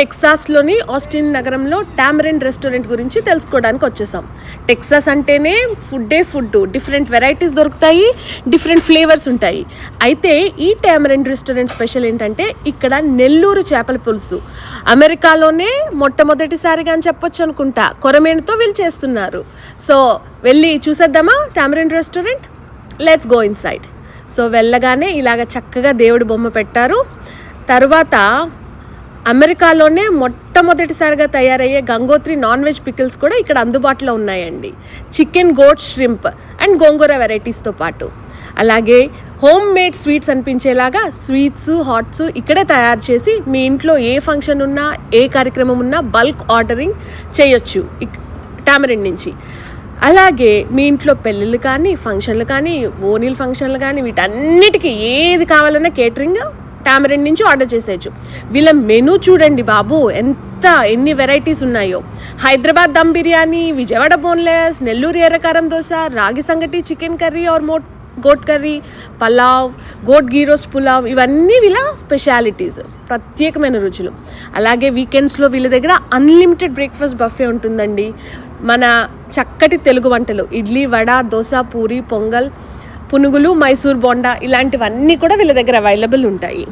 టెక్సాస్లోని Austin నగరంలో Tamarind restaurant గురించి తెలుసుకోవడానికి వచ్చేసాం. టెక్సాస్ అంటేనే ఫుడ్డే ఫుడ్ డిఫరెంట్ వెరైటీస్ దొరుకుతాయి డిఫరెంట్ ఫ్లేవర్స్ ఉంటాయి. అయితే ఈ టామరెంట్ రెస్టారెంట్ స్పెషల్ ఏంటంటే ఇక్కడ నెల్లూరు చేపల పులుసు. అమెరికాలోనే మొట్టమొదటిసారిగా అని చెప్పొచ్చు అనుకుంటా. కొరమేనుతో వీళ్ళు చేస్తున్నారు. సో వెళ్ళి చూసేద్దామా tamarind restaurant? Let's go inside so వెళ్ళగానే ఇలాగ చక్కగా దేవుడి బొమ్మ పెట్టారు. తర్వాత అమెరికాలోనే మొట్టమొదటిసారిగా తయారయ్యే గంగోత్రి నాన్ వెజ్ పికిల్స్ కూడా ఇక్కడ అందుబాటులో ఉన్నాయండి. Chicken goat shrimp and gongura వెరైటీస్తో పాటు. అలాగే హోమ్ మేడ్ స్వీట్స్ అనిపించేలాగా స్వీట్స్ హాట్స్ ఇక్కడే తయారు చేసి మీ ఇంట్లో ఏ ఫంక్షన్ ఉన్నా ఏ కార్యక్రమం ఉన్నా బల్క్ ఆర్డరింగ్ చేయొచ్చు టామరిన్ నుంచి. అలాగే మీ ఇంట్లో పెళ్ళిళ్ళు కానీ ఫంక్షన్లు కానీ ఓనీల్ ఫంక్షన్లు కానీ వీటన్నిటికీ ఏది కావాలన్నా కేటరింగ్ టామరెండ్ నుంచి ఆర్డర్ చేసేయచ్చు. వీళ్ళ మెనూ చూడండి బాబు ఎంత ఎన్ని వెరైటీస్ ఉన్నాయో. Hyderabad dum biryani Vijayawada boneless Nellore ఎర్రకారం dosa ragi sangati chicken curry or mote goat curry pulao goat ghee roast pulao ఇవన్నీ వీళ్ళ స్పెషాలిటీస్ ప్రత్యేకమైన రుచులు. అలాగే వీకెండ్స్లో వీళ్ళ దగ్గర అన్లిమిటెడ్ బ్రేక్ఫాస్ట్ బఫే ఉంటుందండి. మన చక్కటి తెలుగు వంటలు ఇడ్లీ వడ దోశ పూరి పొంగల్ పునుగులు మైసూర్ బోండా ఇలాంటివన్నీ కూడా వీళ్ళ దగ్గర అవైలబుల్ ఉంటాయి.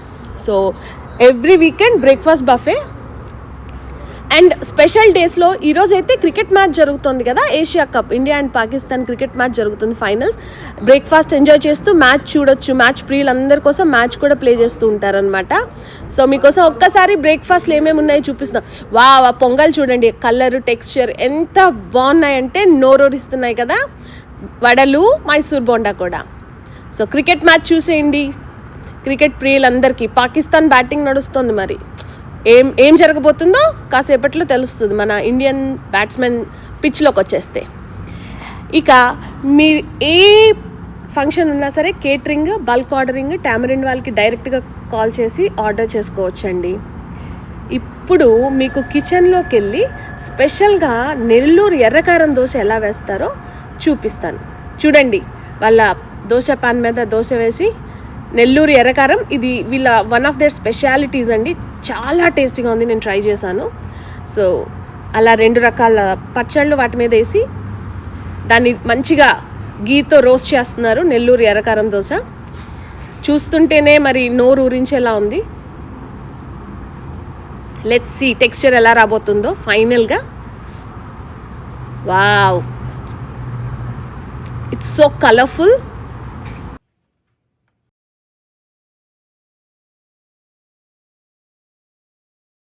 So every weekend breakfast buffet and special డేస్లో ఈరోజు అయితే క్రికెట్ మ్యాచ్ జరుగుతుంది కదా Asia cup India and Pakistan cricket match జరుగుతుంది ఫైనల్స్ బ్రేక్ఫాస్ట్ ఎంజాయ్ చేస్తూ మ్యాచ్ చూడొచ్చు మ్యాచ్ ప్రియులందరి కోసం మ్యాచ్ కూడా ప్లే చేస్తూ ఉంటారనమాట సో మీకోసం ఒక్కసారి బ్రేక్ఫాస్ట్లు ఏమేమి ఉన్నాయో చూపిస్తాం. వా వా పొంగల్ చూడండి కలర్ టెక్స్చర్ ఎంత బాగున్నాయంటే నోరూరిస్తున్నాయి కదా. వడలు మైసూర్ బోండా కూడా. సో క్రికెట్ మ్యాచ్ చూసేయండి. క్రికెట్ ప్రియులందరికీ. పాకిస్తాన్ బ్యాటింగ్ నడుస్తుంది మరి. ఏం ఏం జరగబోతుందో కాసేపట్లో తెలుస్తుంది మన ఇండియన్ బ్యాట్స్మెన్ పిచ్లోకి వచ్చేస్తే. ఇక మీ ఏ ఫంక్షన్ ఉన్నా సరే కేటరింగ్ బల్క్ ఆర్డరింగ్ టామరిన్ వాళ్ళకి డైరెక్ట్గా కాల్ చేసి ఆర్డర్ చేసుకోవచ్చండి. ఇప్పుడు మీకు కిచెన్లోకి వెళ్ళి స్పెషల్గా నెల్లూరు ఎర్రకారం దోశ ఎలా వేస్తారో చూపిస్తాను. చూడండి వాళ్ళ దోశ పాన్ మీద దోశ వేసి నెల్లూరు ఎర్రకారం ఇది వీళ్ళ వన్ ఆఫ్ దేర్ స్పెషాలిటీస్ అండి. చాలా టేస్టీగా ఉంది నేను ట్రై చేశాను. సో అలా రెండు రకాల పచ్చళ్ళు వాటి మీద వేసి దాన్ని మంచిగా గీతో రోస్ట్ చేస్తున్నారు నెల్లూరు ఎర్రకారం దోశ. చూస్తుంటేనే మరి నోరు ఊరించేలా ఉంది. లెట్స్ సి టెక్స్చర్ ఎలా రాబోతుందో ఫైనల్గా వావ్ it's so colorful.